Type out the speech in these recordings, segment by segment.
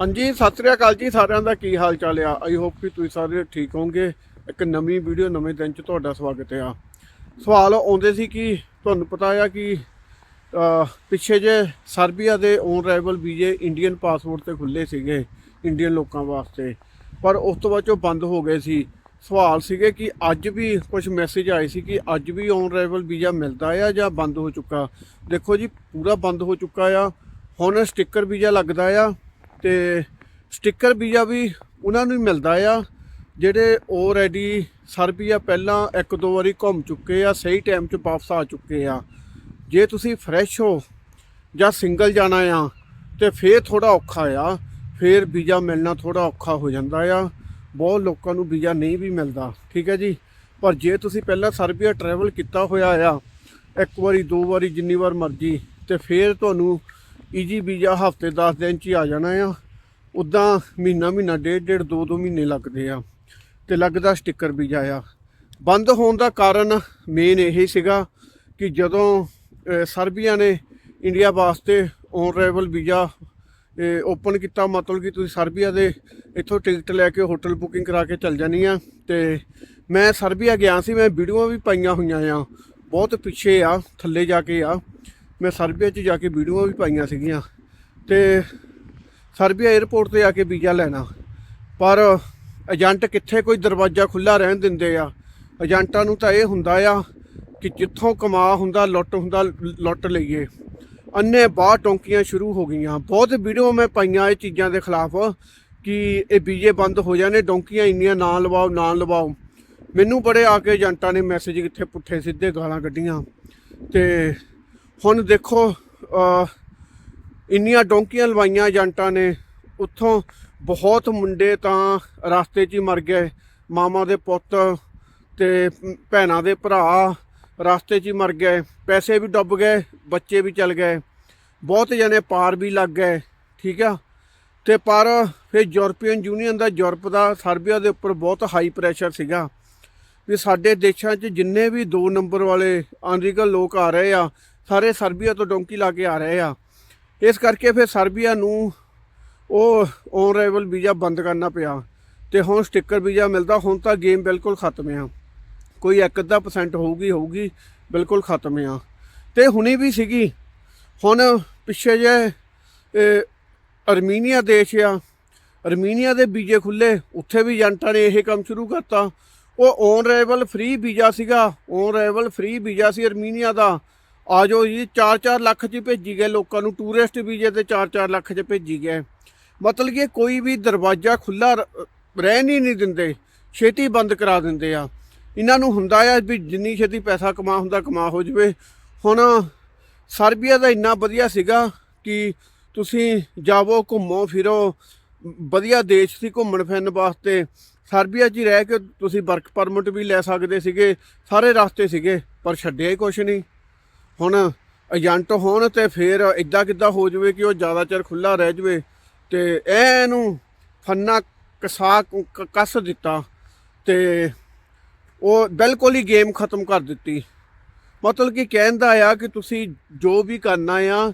ਹਾਂਜੀ, ਸਤਿ ਸ੍ਰੀ ਅਕਾਲ ਜੀ ਸਾਰਿਆਂ ਦਾ। ਕੀ ਹਾਲ ਚਾਲ ਆ? ਆਈ ਹੋਪ ਕਿ ਤੁਸੀਂ ਸਾਰੇ ਠੀਕ ਹੋਵੋਗੇ। ਇੱਕ ਨਵੀਂ ਵੀਡੀਓ, ਨਵੇਂ ਦਿਨ 'ਚ ਤੁਹਾਡਾ ਸਵਾਗਤ ਆ। ਸਵਾਲ ਆਉਂਦੇ ਸੀ ਕਿ ਤੁਹਾਨੂੰ ਪਤਾ ਆ ਕਿ ਪਿੱਛੇ ਜੇ ਸਰਬੀਆ ਦੇ ਔਨ ਰਾਈਵਲ ਵੀਜ਼ੇ ਇੰਡੀਅਨ ਪਾਸਪੋਰਟ ਤੇ ਖੁੱਲੇ ਸੀਗੇ ਇੰਡੀਅਨ ਲੋਕਾਂ ਵਾਸਤੇ। ਪਰ ਉਸ ਤੋਂ ਬਾਅਦ ਚੋਂ ਬੰਦ ਹੋ ਗਏ ਸੀ। ਸਵਾਲ ਸੀਗੇ ਕਿ ਅੱਜ ਵੀ ਕੁਝ ਮੈਸੇਜ ਆਏ ਸੀ ਕਿ ਅੱਜ ਵੀ ਔਨ ਰਾਈਵਲ ਵੀਜ਼ਾ ਮਿਲਦਾ ਆ ਜਾਂ ਬੰਦ ਹੋ ਚੁੱਕਾ? ਦੇਖੋ ਜੀ, ਪੂਰਾ ਬੰਦ ਹੋ ਚੁੱਕਾ ਆ। ਹੁਣ ਸਟicker ਵੀਜ਼ਾ ਲੱਗਦਾ ਆ। ਤੇ ਸਟicker ਵੀਜ਼ਾ ਵੀ ਉਹਨਾਂ ਨੂੰ ਹੀ ਮਿਲਦਾ ਆ, ਜਿਹੜੇ ਆਲਰੇਡੀ ਸਰਬੀਆ ਪਹਿਲਾਂ ਇੱਕ ਦੋ ਵਾਰੀ ਘੁੰਮ ਚੁੱਕੇ ਆ, ਸਹੀ ਟਾਈਮ 'ਚ ਵਾਪਸ ਆ ਚੁੱਕੇ ਆ। ਜੇ ਤੁਸੀਂ ਫਰੈਸ਼ ਹੋ ਜਾਂ ਸਿੰਗਲ ਜਾਣਾ ਆ, ਤੇ ਫੇਰ ਥੋੜਾ ਔਖਾ ਆ, ਫੇਰ ਵੀਜ਼ਾ ਮਿਲਣਾ ਥੋੜਾ ਔਖਾ ਹੋ ਜਾਂਦਾ ਆ। ਬਹੁਤ ਲੋਕਾਂ ਨੂੰ ਵੀਜ਼ਾ ਨਹੀਂ ਵੀ ਮਿਲਦਾ, ਠੀਕ ਹੈ ਜੀ? ਪਰ ਜੇ ਤੁਸੀਂ ਪਹਿਲਾਂ ਸਰਬੀਆ ਟਰੈਵਲ ਕੀਤਾ ਹੋਇਆ ਆ, ਇੱਕ ਵਾਰੀ, ਦੋ ਵਾਰੀ ਜਿੰਨੀ ਵਾਰ ਮਰਜ਼ੀ, ਤੇ ਫੇਰ ਤੁਹਾਨੂੰ ਈਜੀ ਵੀਜ਼ਾ ਹਫ਼ਤੇ 10 ਦਿਨ ਚ ਹੀ ਆ ਜਾਣਾ ਆ। ਉਦਾਂ ਮਹੀਨਾ ਮਹੀਨਾ, ਡੇਢ ਡੇਢ ਦੋ ਦੋ ਮਹੀਨੇ ਲੱਗਦੇ ਆ। ਤੇ ਲੱਗਦਾ ਸਟicker ਵੀਜ਼ਾ ਆ। ਬੰਦ ਹੋਣ ਦਾ ਕਾਰਨ ਮੇਨ ਇਹ ਸੀਗਾ ਕਿ ਜਦੋਂ ਸਰਬੀਆ ਨੇ ਇੰਡੀਆ ਵਾਸਤੇ ਔਨ ਅਰਾਈਵਲ ਵੀਜ਼ਾ ਓਪਨ ਕੀਤਾ, ਮਤਲਬ ਕਿ ਤੁਸੀਂ ਸਰਬੀਆ ਦੇ ਇੱਥੋਂ ਟਿਕਟ ਲੈ ਕੇ ਹੋਟਲ ਬੁਕਿੰਗ ਕਰਾ ਕੇ ਚੱਲ ਜਾਣੀ ਆ। ਤੇ ਮੈਂ ਸਰਬੀਆ ਗਿਆ ਸੀ, ਮੈਂ ਵੀਡੀਓਆਂ ਵੀ ਪਾਈਆਂ ਹੋਈਆਂ ਆ। ਬਹੁਤ ਪਿੱਛੇ ਆ, ਥੱਲੇ ਜਾ ਕੇ ਆ। ਮੈਂ ਸਰਬੀਆ 'ਚ ਜਾ ਕੇ ਵੀਡੀਓਆਂ ਵੀ ਪਾਈਆਂ ਸੀਗੀਆਂ ਤੇ ਸਰਬੀਆ 에ਅਰਪੋਰਟ ਤੇ ਆ ਕੇ ਵੀਜ਼ਾ ਲੈਣਾ। ਪਰ ਏਜੰਟ ਕਿੱਥੇ ਕੋਈ ਦਰਵਾਜ਼ਾ ਖੁੱਲਾ ਰਹਿਣ ਦਿੰਦੇ ਆ। ਏਜੰਟਾਂ ਨੂੰ ਤਾਂ ਇਹ ਹੁੰਦਾ ਆ ਕਿ ਜਿੱਥੋਂ ਕਮਾ ਹੁੰਦਾ, ਲੁੱਟ ਹੁੰਦਾ, ਲੁੱਟ ਲਈਏ। ਅੰਨੇ ਬਾਹਰ ਟੋਂਕੀਆਂ ਸ਼ੁਰੂ ਹੋ ਗਈਆਂ। ਬਹੁਤ ਵੀਡੀਓ ਮੈਂ ਪਾਈਆਂ ਇਹ ਚੀਜ਼ਾਂ ਦੇ ਖਿਲਾਫ ਕਿ ਇਹ ਵੀਜ਼ੇ ਬੰਦ ਹੋ ਜਾਣੇ, ਡੋਂਕੀਆਂ ਇੰਨੀਆਂ ਨਾ ਲਵਾਓ ਨਾ ਲਵਾਓ। ਮੈਨੂੰ ਬੜੇ ਆ ਕੇ ਏਜੰਟਾਂ ਨੇ ਮੈਸੇਜ ਕਿੱਥੇ ਪੁੱਠੇ ਸਿੱਧੇ ਗਾਲਾਂ ਕੱਢੀਆਂ। ਤੇ ਹੁਣ ਦੇਖੋ ਇੰਨੀਆਂ ਡੋਂਕੀਆਂ ਲਵਾਈਆਂ ਏਜੰਟਾਂ ਨੇ, ਉੱਥੋਂ ਬਹੁਤ ਮੁੰਡੇ ਤਾਂ ਰਸਤੇ 'ਚ ਹੀ ਮਰ ਗਏ, ਮਾਮਾ ਦੇ ਪੁੱਤ ਤੇ ਭੈਣਾਂ ਦੇ ਭਰਾ ਰਸਤੇ 'ਚ ਹੀ ਮਰ ਗਏ, ਪੈਸੇ ਵੀ ਡੁੱਬ ਗਏ, ਬੱਚੇ ਵੀ ਚਲ ਗਏ, ਬਹੁਤ ਜਣੇ ਪਾਰ ਵੀ ਲੱਗ ਗਏ, ਠੀਕ ਆ? ਤੇ ਪਰ ਫਿਰ ਯੂਰਪੀਅਨ ਯੂਨੀਅਨ ਦਾ, ਯੂਰਪ ਦਾ, ਸਰਬੀਆ ਦੇ ਉੱਪਰ ਬਹੁਤ ਹਾਈ ਪ੍ਰੈਸ਼ਰ ਸੀਗਾ ਵੀ ਸਾਡੇ ਦੇਸ਼ਾਂ 'ਚ ਜਿੰਨੇ ਵੀ 2 ਨੰਬਰ ਵਾਲੇ ਅਨਰੀਗਲ ਲੋਕ ਆ ਰਹੇ ਆ ਸਾਰੇ ਸਰਬੀਆ ਤੋਂ ਡੋਂਕੀ ਲਾ ਕੇ ਆ ਰਹੇ ਆ। ਇਸ ਕਰਕੇ ਫਿਰ ਸਰਬੀਆ ਨੂੰ ਉਹ ਔਨ ਰਾਈਵਲ ਵੀਜ਼ਾ ਬੰਦ ਕਰਨਾ ਪਿਆ। ਤੇ ਹੁਣ ਸਟicker ਵੀਜ਼ਾ ਮਿਲਦਾ, ਹੁਣ ਤਾਂ ਗੇਮ ਬਿਲਕੁਲ ਖਤਮ ਆ। ਕੋਈ ਇੱਕ ਅੱਧਾ ਪਰਸੈਂਟ ਹੋਊਗੀ ਹੋਊਗੀ, ਬਿਲਕੁਲ ਖਤਮ ਆ। ਤੇ ਹੁਣੀ ਵੀ ਸੀਗੀ। ਹੁਣ ਪਿੱਛੇ ਜੇ ਅਰਮੀਨੀਆ ਦੇਸ਼ ਆ। ਅਰਮੀਨੀਆ ਦੇ ਵੀਜ਼ੇ ਖੁੱਲੇ, ਉੱਥੇ ਵੀ ਏਜੰਟਾਂ ਨੇ ਇਹ ਕੰਮ ਸ਼ੁਰੂ ਕਰਤਾ। ਉਹ ਔਨ ਰਾਈਵਲ ਫ੍ਰੀ ਵੀਜ਼ਾ ਸੀਗਾ। ਔਨ ਰਾਈਵਲ ਫ੍ਰੀ ਵੀਜ਼ਾ ਸੀ ਅਰਮੀਨੀਆ ਦਾ। ਆ ਜਾਓ ਜੀ 4-4 ਲੱਖ ਚ ਭੇਜੀ ਗਏ ਲੋਕਾਂ ਨੂੰ ਟੂਰਿਸਟ ਵੀਜ਼ੇ ਤੇ 4-4 ਲੱਖ ਚ ਭੇਜੀ ਗਏ। ਮਤਲਬ ਕਿ ਕੋਈ ਵੀ ਦਰਵਾਜ਼ਾ ਖੁੱਲਾ ਰਹਿਣ ਹੀ ਨਹੀਂ ਦਿੰਦੇ, ਛੇਤੀ ਬੰਦ ਕਰਾ ਦਿੰਦੇ ਆ। ਇਹਨਾਂ ਨੂੰ ਹੁੰਦਾ ਆ ਵੀ ਜਿੰਨੀ ਛੇਤੀ ਪੈਸਾ ਕਮਾ, ਹੁੰਦਾ ਕਮਾ ਹੋ ਜਵੇ। ਹੁਣ ਸਰਬੀਆ ਦਾ ਇੰਨਾ ਵਧੀਆ ਸੀਗਾ ਕਿ ਤੁਸੀਂ ਜਾਵੋ, ਘੁੰਮੋ, ਫਿਰੋ, ਵਧੀਆ ਦੇਸ਼ ਸੀ ਘੁੰਮਣ ਫਿਰਨ ਵਾਸਤੇ। ਸਰਬੀਆ 'ਚ ਹੀ ਰਹਿ ਕੇ ਤੁਸੀਂ ਵਰਕ ਪਰਮਿਟ ਵੀ ਲੈ ਸਕਦੇ ਸੀਗੇ, ਸਾਰੇ ਰਸਤੇ ਸੀਗੇ, ਪਰ ਛੱਡਿਆ ਹੀ ਕੁਛ ਨਹੀਂ। ਹੁਣ ਏਜੰਟ ਹੋਣ ਤੇ ਫਿਰ ਇਦਾਂ ਕਿੱਦਾਂ ਹੋ ਜਵੇ ਕਿ ਉਹ ਜ਼ਿਆਦਾ ਚਿਰ ਖੁੱਲਾ ਰਹਿ ਜਵੇ ਤੇ ਇਹਨੂੰ ਫੰਨਾ ਕਸਾ ਕ- ਕੱਸ ਦਿੱਤਾ ਤੇ ਉਹ ਬਿਲਕੁਲ ਹੀ ਗੇਮ ਖਤਮ ਕਰ ਦਿੱਤੀ। ਮਤਲਬ ਕਿ ਕਹਿੰਦਾ ਆ ਕਿ ਤੁਸੀਂ ਜੋ ਵੀ ਕਰਨਾ ਆ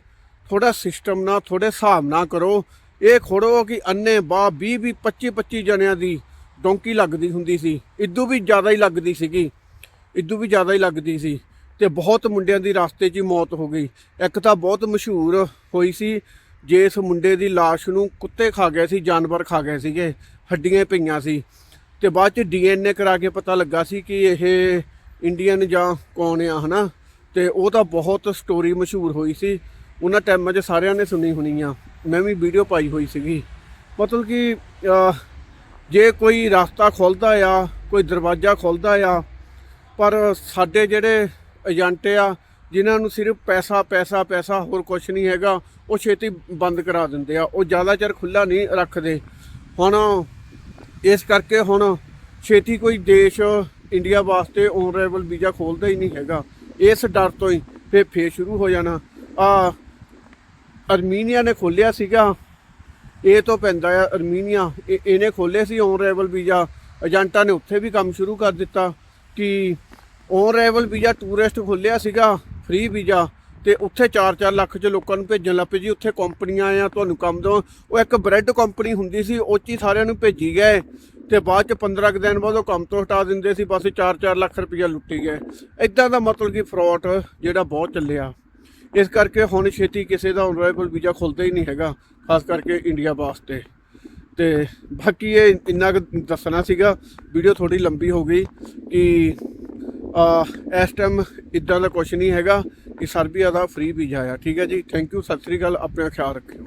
ਥੋੜਾ ਸਿਸਟਮ ਨਾਲ ਥੋੜੇ ਹਿਸਾਬ ਨਾਲ ਕਰੋ। ਇਹ ਖੋੜੋ ਕਿ ਅੰਨੇ ਬਾ 20 20 25 25 ਜਣਿਆਂ ਦੀ ਡੋਂਕੀ ਲੱਗਦੀ ਹੁੰਦੀ ਸੀ। ਇਦੋਂ ਵੀ ਜ਼ਿਆਦਾ ਹੀ ਲੱਗਦੀ ਸੀਗੀ। ਇਦੋਂ ਵੀ ਜ਼ਿਆਦਾ ਹੀ ਲੱਗਦੀ ਸੀ। ਤੇ ਬਹੁਤ ਮੁੰਡਿਆਂ ਦੀ ਰਸਤੇ 'ਚ ਹੀ ਮੌਤ ਹੋ ਗਈ। ਇੱਕ ਤਾਂ ਬਹੁਤ ਮਸ਼ਹੂਰ ਹੋਈ ਸੀ, ਜੇ ਇਸ ਮੁੰਡੇ ਦੀ ਲਾਸ਼ ਨੂੰ ਕੁੱਤੇ ਖਾ ਗਏ ਸੀ, ਜਾਨਵਰ ਖਾ ਗਏ ਸੀਗੇ, ਹੱਡੀਆਂ ਪਈਆਂ ਸੀ। ਤੇ ਬਾਅਦ ਚ ਡੀਐਨਏ ਕਰਾ ਕੇ ਪਤਾ ਲੱਗਾ ਸੀ ਕਿ ਇਹ ਇੰਡੀਅਨ ਜਾਂ ਕੌਣ ਆ, ਹਨਾ? ਤੇ ਉਹ ਤਾਂ ਬਹੁਤ ਸਟੋਰੀ ਮਸ਼ਹੂਰ ਹੋਈ ਸੀ। ਉਹਨਾਂ ਟਾਈਮਾਂ 'ਚ ਸਾਰਿਆਂ ਨੇ ਸੁਣੀ ਹੋਣੀ ਆ ਮੈਂ ਵੀ ਵੀਡੀਓ ਪਾਈ ਹੋਈ ਸੀਗੀ। ਮਤਲਬ ਕਿ ਜੇ ਕੋਈ ਰਸਤਾ ਖੁੱਲਦਾ ਆ, ਕੋਈ ਦਰਵਾਜ਼ਾ ਖੁੱਲਦਾ ਆ, ਪਰ ਸਾਡੇ ਜਿਹੜੇ ਏਜੰਟ ਆ, ਜਿਨ੍ਹਾਂ ਨੂੰ ਸਿਰਫ ਪੈਸਾ ਪੈਸਾ ਪੈਸਾ, ਹੋਰ ਕੁਝ ਨਹੀਂ ਹੈਗਾ, ਉਹ ਛੇਤੀ ਬੰਦ ਕਰਾ ਦਿੰਦੇ ਆ। ਉਹ ਜ਼ਿਆਦਾ ਚਿਰ ਖੁੱਲਾ ਨਹੀਂ ਰੱਖਦੇ। ਹੁਣ ਇਸ ਕਰਕੇ ਹੁਣ ਛੇਤੀ ਕੋਈ ਦੇਸ਼ ਇੰਡੀਆ ਵਾਸਤੇ ਔਨ ਅਰਾਈਵਲ ਵੀਜ਼ਾ ਖੋਲਦਾ ਹੀ ਨਹੀਂ ਹੈਗਾ। ਇਸ ਡਰ ਤੋਂ ਹੀ ਫੇਰ ਫੇਰ ਸ਼ੁਰੂ ਹੋ ਜਾਣਾ। ਆ ਅਰਮੀਨੀਆ ਨੇ ਖੋਲਿਆ ਸੀਗਾ। ਇਹ ਤੋਂ ਪੈਂਦਾ ਆ ਅਰਮੀਨੀਆ। ਇਹਨੇ ਖੋਲੇ ਸੀ ਔਨ ਅਰਾਈਵਲ ਵੀਜ਼ਾ। ਏਜੰਟਾਂ ਨੇ ਉੱਥੇ ਵੀ ਕੰਮ ਸ਼ੁਰੂ ਕਰ ਦਿੱਤਾ ਕਿ ਔਨ ਅਰਾਈਵਲ ਵੀਜ਼ਾ ਟੂਰਿਸਟ ਖੋਲਿਆ ਸੀਗਾ ਫ੍ਰੀ ਵੀਜ਼ਾ, ਤੇ ਉੱਥੇ 4-4 ਲੱਖ ਚ ਲੋਕਾਂ ਨੂੰ ਭੇਜਣ ਲੱਗ ਪਏ ਜੀ। ਉੱਥੇ ਕੰਪਨੀਆਂ ਆ ਤੁਹਾਨੂੰ ਕੰਮ ਦੋ ਉਹ ਇੱਕ ਬ੍ਰੈਡ ਕੰਪਨੀ ਹੁੰਦੀ ਸੀ, ਉਹ 'ਚ ਹੀ ਸਾਰਿਆਂ ਨੂੰ ਭੇਜੀ ਗਏ। ਤੇ ਬਾਅਦ ਚ 15 ਕੁ ਦਿਨ ਬਾਅਦ ਉਹ ਕੰਮ ਤੋਂ ਹਟਾ ਦਿੰਦੇ ਸੀ, ਬਸ 4-4 ਲੱਖ ਰੁਪਇਆ ਲੁੱਟੀ ਗਏ। ਇਦਾਂ ਦਾ ਮਤਲਬ ਕਿ ਫਰਾਡ ਜਿਹੜਾ ਬਹੁਤ ਚੱਲਿਆ। ਇਸ ਕਰਕੇ ਹੁਣ ਛੇਤੀ ਕਿਸੇ ਦਾ ਔਨਰੇਬਲ ਵੀਜ਼ਾ ਖੁੱਲਦਾ ਹੀ ਨਹੀਂ ਹੈਗਾ, ਖਾਸ ਕਰਕੇ ਇੰਡੀਆ ਵਾਸਤੇ। ਤੇ ਬਾਕੀ ਇਹ ਇੰਨਾ ਕੁ ਦੱਸਣਾ ਸੀਗਾ। ਵੀਡੀਓ ਥੋੜੀ ਲੰਬੀ ਹੋ ਗਈ ਕਿ ਇਸ ਟਾਈਮ ਇਦਾਂ ਦਾ ਕੁਝ ਨਹੀਂ ਹੈਗਾ ਕਿ ਸਰਬੀਆ ਦਾ ਫ੍ਰੀ ਵੀਜ਼ਾ ਆ। ਠੀਕ ਹੈ ਜੀ? ਥੈਂਕ ਯੂ ਸਤਿ ਸ੍ਰੀ ਅਕਾਲ, ਆਪਣਾ ਖਿਆਲ ਰੱਖਿਓ।